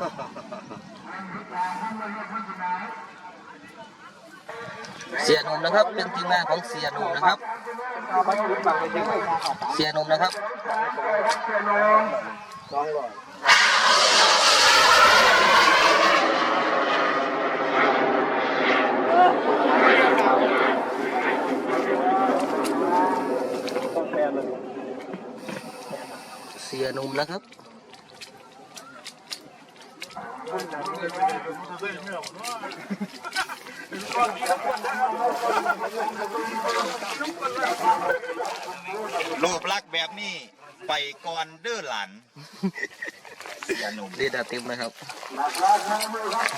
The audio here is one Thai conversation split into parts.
เสียหนุ่มนะครับ เป็นทีมงานของเสียหนุ่มนะครับ เสียหนุ่มนะครับเสียหนุ่มนะครับ รูปลักษณ์แบบนี้ ไปก่อนเด้อหลานอย่าหนุ่มเรียดาเต็มนะครับ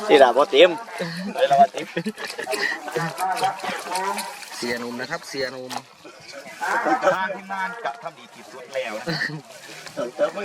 ที่ดาบ่เต็มไปแล้วว่าติ๊บเสียหนุ่มนะครับ เสียหนุ่มทางที่มานกะทำดีที่สุดแล้วเติมไม่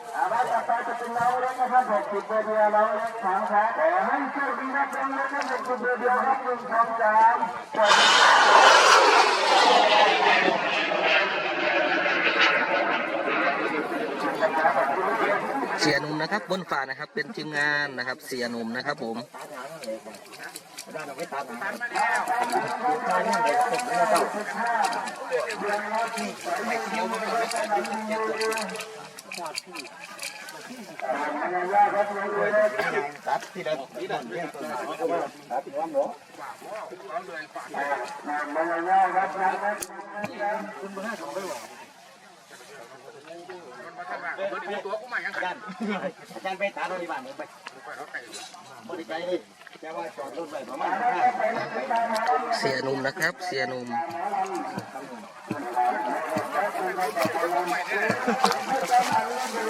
อาบัตต่อไปจะเป็นเราแล้วนะครับหกสิบเดียวเราเล็กสองครับขอให้โชคดีครับเป็นเล็กหกสิบเดียวครับหนึ่งสองสามเสียหนุ่มนะครับบนฝ่านะครับเป็นทีมงานนะครับ เสียหนุ่มนะครับผม ตัดที่ละที่ละเนี่ยตัดที่ว่าหนูมันยังยากครับนะครับอาจารย์ไปตัดรถที่บ้านไปบริใจเลยแค่ว่าจอดรถไปประมาณเสียนุ่มนะครับ เสียนุ่ม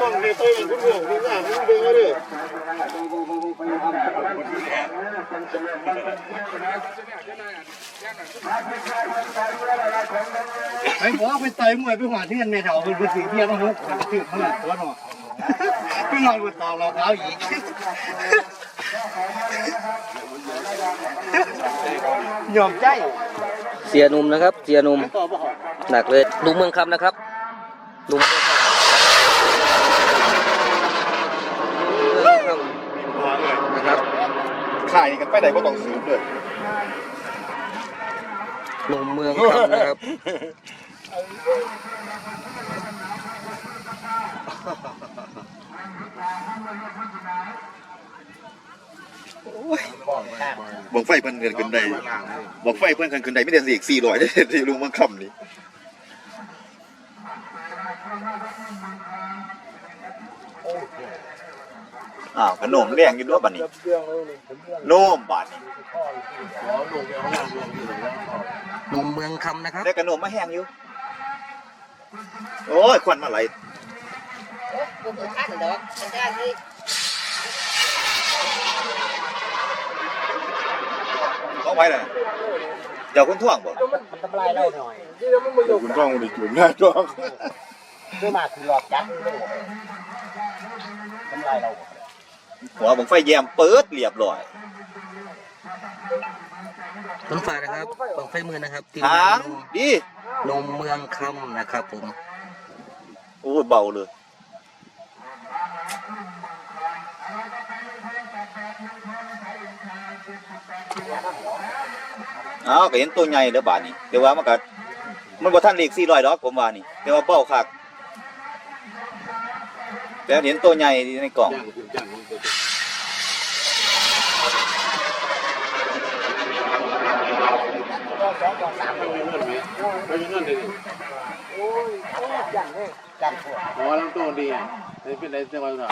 ต้องในตัวคุณห่วงคุณงามคุณเบิ่งเอาดิไอ้บอกว่าไปต่อยมวยไปหวานที่กันในแถวเป็นสิ่งที่ต้องรู้กันตื่นขนาดตัวหนอไปนอนบนตองรองเท้าอีกยอมใจเสียนุ่มนะครับ เสียนุ่มหนักเลยลุงเมืองคำนะครับลุงเมืองคำนะครับ ขายกัน ไปไหนก็ต้องซื้อเลยลุงเมืองคำนะครับ บอกไฟเพิ่นเกินขึ้นได้บอกไฟเพิ่นขึ้นได้ไม่ได้สิอีกสี่ร้อยได้ที่ลุงมันคำนี่อ้าวขนมเลี้ยงอยู่ด้วยบัดนี้โน้มบัดนี้ลุงเมืองคำนะครับได้ขนมมาแห้งอยู่ โอ้ยควันมาไหลเอาไว้เลยเดี๋ยวคุณท่วงบ่ทำลายเราหน่อยคุณท่วงมันจุ่มหน้าท่วงเพื่อมาคือหลอกจัดทำลายเรา หัวบังไฟแยมเปิดเรียบร้อยต้นฝ่านะครับบังไฟมือนะครับทีมหางานงดีลุงเมืองคำนะครับผมโอ้ยเบาเลยอ้าวก็เห็นตัวใหญ่เด้อบาดนี้เดี๋ยวว่ามันก็มันบ่ทันเลข400ดอกผมว่านี่เดี๋ยวว่าเบ้าคักไปแล้วเห็นตัวใหญ่ในกล่อง อ๋อลำตัวดีเป็นไรจังหวะ